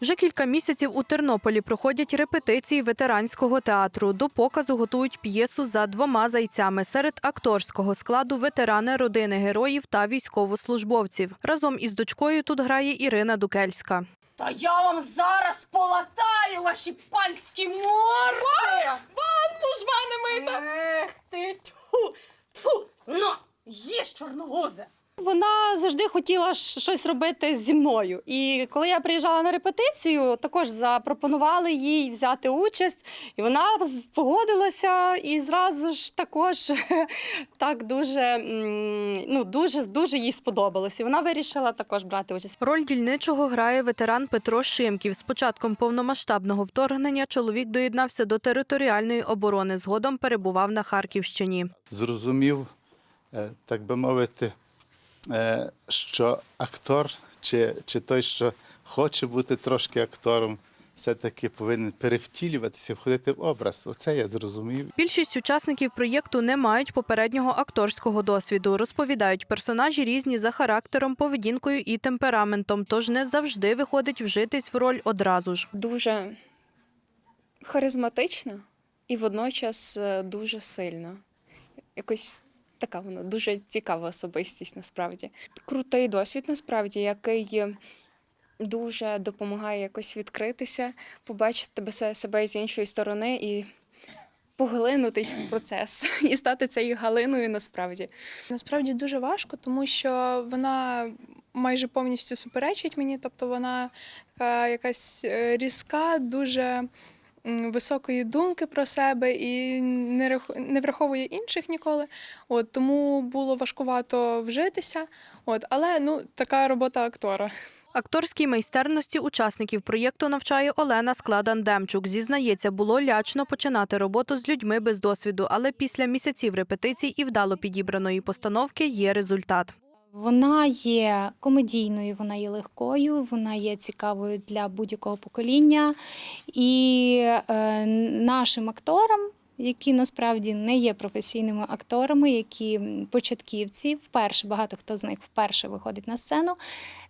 Вже кілька місяців у Тернополі проходять репетиції ветеранського театру. До показу готують п'єсу за двома зайцями. Серед акторського складу ветерани родини героїв та військовослужбовців. Разом із дочкою тут грає Ірина Дукельська. Та я вам зараз полатаю ваші панські морди! Ванну ж вами мита! Ех ти тьфу! Тьфу! Ну, їж чорногузе! Вона завжди хотіла щось робити зі мною. І коли я приїжджала на репетицію, також запропонували їй взяти участь, і вона з- погодилася і зразу ж також так дуже, ну, дуже, дуже їй сподобалось. І вона вирішила також брати участь. Роль дільничого грає ветеран Петро Шимків. З початком повномасштабного вторгнення чоловік доєднався до територіальної оборони. Згодом перебував на Харківщині. зрозумів, е, так би мовити, що актор чи, чи той, що хоче бути трошки актором, все-таки повинен перевтілюватися, входити в образ. Оце я зрозумів. Більшість учасників проєкту не мають попереднього акторського досвіду. Розповідають, персонажі різні за характером, поведінкою і темпераментом, тож не завжди виходить вжитись в роль одразу ж. дуже харизматична і водночас е, дуже сильна. Якось така вона дуже цікава особистість насправді. Крутий досвід, насправді, який е, дуже допомагає якось відкритися, побачити себе з іншої сторони і поглинутись в процес і стати цією галиною насправді. Насправді дуже важко, тому що вона майже повністю суперечить мені, тобто вона така якась е, різка, дуже високої думки про себе і не рах- не враховує інших ніколи. От тому було важкувато вжитися. От, але ну така робота актора. Акторській майстерності учасників проєкту навчає Олена Складан-Демчук. Зізнається, було лячно починати роботу з людьми без досвіду, але після місяців репетицій і вдало підібраної постановки є результат. Вона є комедійною, вона є легкою, вона є цікавою для будь-якого покоління. І е, нашим акторам, які насправді не є професійними акторами, які початківці, вперше багато хто з них вперше виходить на сцену.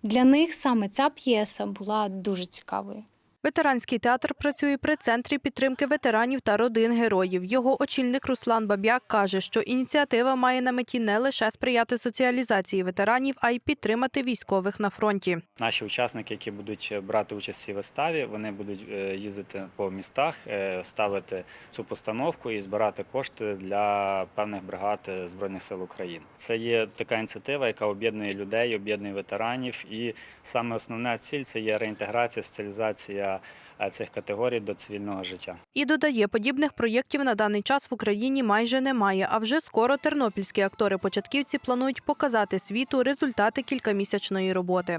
Для них саме ця п'єса була дуже цікавою. Ветеранський театр працює при центрі підтримки ветеранів та родин героїв. Його очільник Руслан Баб'як каже, що ініціатива має на меті не лише сприяти соціалізації ветеранів, а й підтримати військових на фронті. Наші учасники, які будуть брати участь в цій виставі, вони будуть е, їздити по містах, е, ставити цю постановку і збирати кошти для певних бригад е, Збройних сил України. Це є така ініціатива, яка об'єднує людей, об'єднує ветеранів. І саме основна ціль це є реінтеграція, соціалізація е, цих категорій до цивільного життя. І додає, подібних проєктів на даний час в Україні майже немає. А вже скоро тернопільські актори-початківці планують показати світу результати кількамісячної роботи.